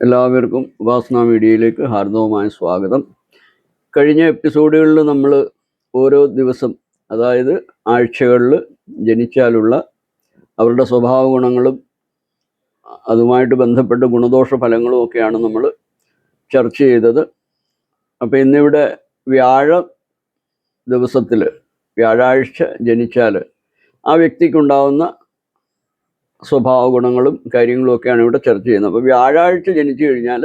എല്ലാവർക്കും ഉപാസന മീഡിയയിലേക്ക് ഹാർദവമായ സ്വാഗതം. കഴിഞ്ഞ എപ്പിസോഡുകളിൽ നമ്മൾ ഓരോ ദിവസം അതായത് ആഴ്ചകളിൽ ജനിച്ചാലുള്ള അവരുടെ സ്വഭാവ ഗുണങ്ങളും അതുമായിട്ട് ബന്ധപ്പെട്ട ഗുണദോഷ ഫലങ്ങളും ഒക്കെയാണ് നമ്മൾ ചർച്ച ചെയ്തത്. അപ്പോൾ ഇന്നിവിടെ വ്യാഴ ദിവസത്തിൽ വ്യാഴാഴ്ച ജനിച്ചാൽ ആ വ്യക്തിക്കുണ്ടാവുന്ന സ്വഭാവ ഗുണങ്ങളും കാര്യങ്ങളും ഒക്കെയാണ് ഇവിടെ ചർച്ച ചെയ്യുന്നത്. അപ്പോൾ വ്യാഴാഴ്ച ജനിച്ചു കഴിഞ്ഞാൽ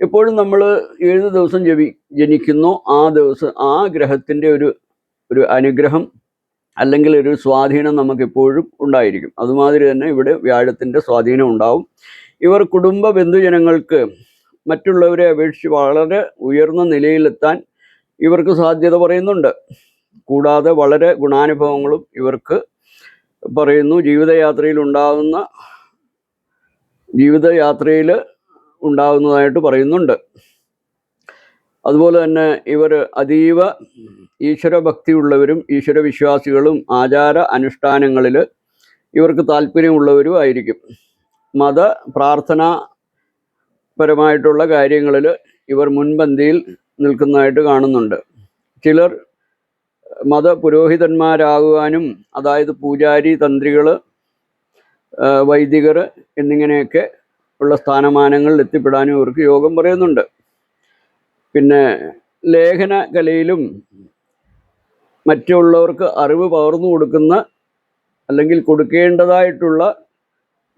എപ്പോഴും നമ്മൾ ഏത് ദിവസം ജപി ജനിക്കുന്നോ. ആ ദിവസം ആ ഗ്രഹത്തിന്റെ ഒരു ഒരു അനുഗ്രഹം അല്ലെങ്കിൽ ഒരു സ്വാധീനം നമുക്ക് എപ്പോഴും ഉണ്ടായിരിക്കും. അതുമാതിരി തന്നെ ഇവിടെ വ്യാഴത്തിന്റെ സ്വാധീനം ഉണ്ടാവും. ഇവർ കുടുംബ ബന്ധുജനങ്ങൾക്ക് മറ്റുള്ളവരെ അപേക്ഷിച്ച് വളരെ ഉയർന്ന നിലയിലെത്താൻ ഇവർക്ക് സാധ്യത പറയുന്നുണ്ട്. കൂടാതെ വളരെ ഗുണാനുഭവങ്ങളും ഇവർക്ക് പറയുന്നു ജീവിതയാത്രയിൽ ഉണ്ടാകുന്ന ജീവിതയാത്രയിൽ ഉണ്ടാകുന്നതായിട്ട് പറയുന്നുണ്ട്. അതുപോലെ തന്നെ ഇവർ അതീവ ഈശ്വരഭക്തിയുള്ളവരും ഈശ്വരവിശ്വാസികളും ആചാര അനുഷ്ഠാനങ്ങളിൽ ഇവർക്ക് താല്പര്യമുള്ളവരും ആയിരിക്കും. മത പ്രാർത്ഥന പരമായിട്ടുള്ള കാര്യങ്ങളിൽ ഇവർ മുൻപന്തിയിൽ നിൽക്കുന്നതായിട്ട് കാണുന്നുണ്ട്. ചിലർ മത പുരോഹിതന്മാരാകുവാനും അതായത് പൂജാരി തന്ത്രികൾ വൈദികർ എന്നിങ്ങനെയൊക്കെ ഉള്ള സ്ഥാനമാനങ്ങളിൽ എത്തിപ്പെടാനും ഇവർക്ക് യോഗം പറയുന്നുണ്ട്. പിന്നെ ലേഖന കലയിലും മറ്റുള്ളവർക്ക് അറിവ് പകർന്നു കൊടുക്കുന്ന അല്ലെങ്കിൽ കൊടുക്കേണ്ടതായിട്ടുള്ള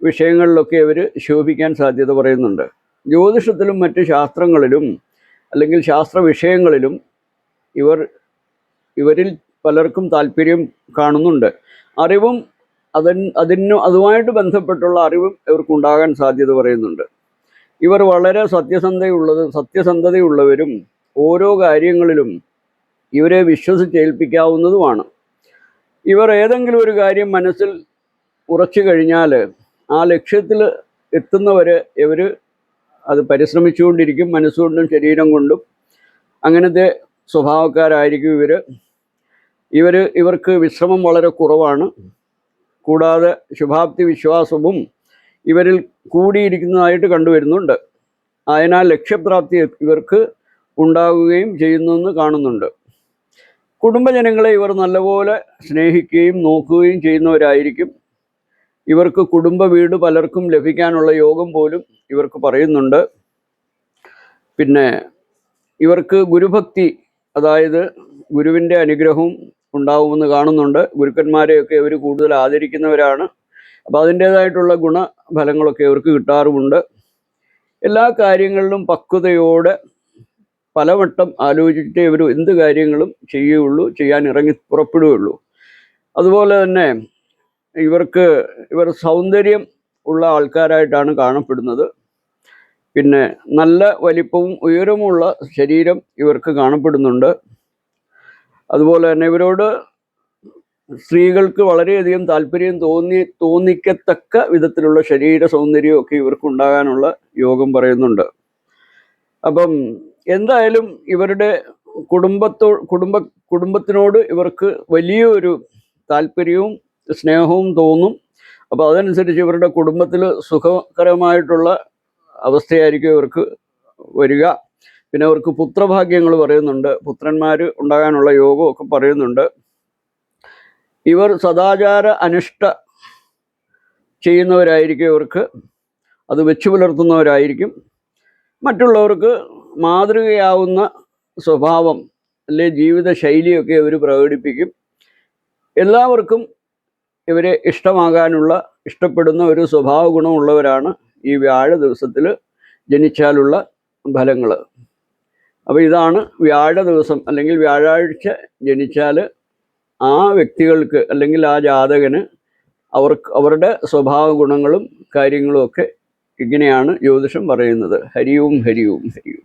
വിഷയങ്ങളിലൊക്കെ അവർ ശോഭിക്കാൻ സാധ്യത പറയുന്നുണ്ട്. ജ്യോതിഷത്തിലും മറ്റ് ശാസ്ത്രങ്ങളിലും അല്ലെങ്കിൽ ശാസ്ത്ര വിഷയങ്ങളിലും ഇവർ ഇവരിൽ പലർക്കും താല്പര്യം കാണുന്നുണ്ട്. അറിവും അതിന് അതിന് അതുമായിട്ട് ബന്ധപ്പെട്ടുള്ള അറിവും ഇവർക്കുണ്ടാകാൻ സാധ്യത പറയുന്നുണ്ട്. ഇവർ വളരെ സത്യസന്ധയുള്ളത് സത്യസന്ധതയുള്ളവരും ഓരോ കാര്യങ്ങളിലും ഇവരെ വിശ്വസിച്ചേൽപ്പിക്കാവുന്നതുമാണ്. ഇവർ ഏതെങ്കിലും ഒരു കാര്യം മനസ്സിൽ ഉറച്ചു കഴിഞ്ഞാൽ ആ ലക്ഷ്യത്തിൽ എത്തുന്നവരെ ഇവർ അത് പരിശ്രമിച്ചുകൊണ്ടിരിക്കും മനസ്സുകൊണ്ടും ശരീരം കൊണ്ടും. അങ്ങനത്തെ സ്വഭാവക്കാരായിരിക്കും ഇവർ ഇവർ ഇവർക്ക് വിശ്രമം വളരെ കുറവാണ്. കൂടാതെ ശുഭാപ്തി വിശ്വാസവും ഇവരിൽ കൂടിയിരിക്കുന്നതായിട്ട് കണ്ടുവരുന്നുണ്ട്. അതിനാൽ ലക്ഷ്യപ്രാപ്തി ഇവർക്ക് ഉണ്ടാകുകയും ചെയ്യുന്നെന്ന് കാണുന്നുണ്ട്. കുടുംബജനങ്ങളെ ഇവർ നല്ലപോലെ സ്നേഹിക്കുകയും നോക്കുകയും ചെയ്യുന്നവരായിരിക്കും. ഇവർക്ക് കുടുംബ വീട് പലർക്കും ലഭിക്കാനുള്ള യോഗം പോലും ഇവർക്ക് പറയുന്നുണ്ട്. പിന്നെ ഇവർക്ക് ഗുരുഭക്തി അതായത് ഗുരുവിന്റെ അനുഗ്രഹവും ഉണ്ടാവുമെന്ന് കാണുന്നുണ്ട്. ഗുരുക്കന്മാരെയൊക്കെ അവർ കൂടുതൽ ആദരിക്കുന്നവരാണ്. അപ്പോൾ അതിന്റേതായിട്ടുള്ള ഗുണഫലങ്ങളൊക്കെ അവർക്ക് കിട്ടാറുമുണ്ട്. എല്ലാ കാര്യങ്ങളിലും പക്വതയോടെ പലവട്ടം ആലോചിച്ചിട്ടേ ഇവർ എന്ത് കാര്യങ്ങളും ചെയ്യുകയുള്ളൂ ചെയ്യാൻ ഇറങ്ങി പുറപ്പെടുകയുള്ളൂ. അതുപോലെ തന്നെ ഇവർക്ക് ഇവർ സൗന്ദര്യം ഉള്ള ആൾക്കാരായിട്ടാണ് കാണപ്പെടുന്നത്. പിന്നെ നല്ല വലിപ്പവും ഉയരമുള്ള ശരീരം ഇവർക്ക് കാണപ്പെടുന്നുണ്ട്. അതുപോലെ തന്നെ ഇവരോട് സ്ത്രീകൾക്ക് വളരെയധികം താല്പര്യം തോന്നി തോന്നിക്കത്തക്ക വിധത്തിലുള്ള ശരീര സൗന്ദര്യമൊക്കെ ഇവർക്ക് ഉണ്ടാകാനുള്ള യോഗം പറയുന്നുണ്ട്. അപ്പം എന്തായാലും ഇവരുടെ കുടുംബത്തോ കുടുംബ കുടുംബത്തിനോട് ഇവർക്ക് വലിയൊരു താല്പര്യവും സ്നേഹവും തോന്നും. അപ്പോൾ അതനുസരിച്ച് ഇവരുടെ കുടുംബത്തിൽ സുഖകരമായിട്ടുള്ള അവസ്ഥയായിരിക്കും ഇവർക്ക് വരിക. പിന്നെ അവർക്ക് പുത്രഭാഗ്യങ്ങൾ പറയുന്നുണ്ട്. പുത്രന്മാർ ഉണ്ടാകാനുള്ള യോഗമൊക്കെ പറയുന്നുണ്ട്. ഇവർ സദാചാര അനിഷ്ട ചെയ്യുന്നവരായിരിക്കും ഇവർക്ക്. അത് വെച്ചു പുലർത്തുന്നവരായിരിക്കും. മറ്റുള്ളവർക്ക് മാതൃകയാവുന്ന സ്വഭാവം അല്ലെ ജീവിത ശൈലിയൊക്കെ ഇവർ പ്രകടിപ്പിക്കും. എല്ലാവർക്കും ഇവരെ ഇഷ്ടമാകാനുള്ള ഇഷ്ടപ്പെടുന്ന ഒരു സ്വഭാവ ഗുണമുള്ളവരാണ് ഈ വ്യാഴ ദിവസത്തിൽ ജനിച്ചാലുള്ള ഫലങ്ങൾ അപ്പോൾ ഇതാണ് വ്യാഴ ദിവസം അല്ലെങ്കിൽ വ്യാഴാഴ്ച ജനിച്ചാൽ ആ വ്യക്തികൾക്ക് അല്ലെങ്കിൽ ആ ജാതകന് അവർക്ക് അവരുടെ സ്വഭാവ ഗുണങ്ങളും കാര്യങ്ങളും ഒക്കെ ഇങ്ങനെയാണ് ജ്യോതിഷം പറയുന്നത്. ഹരിയും ഹരിയും ഹരിയും.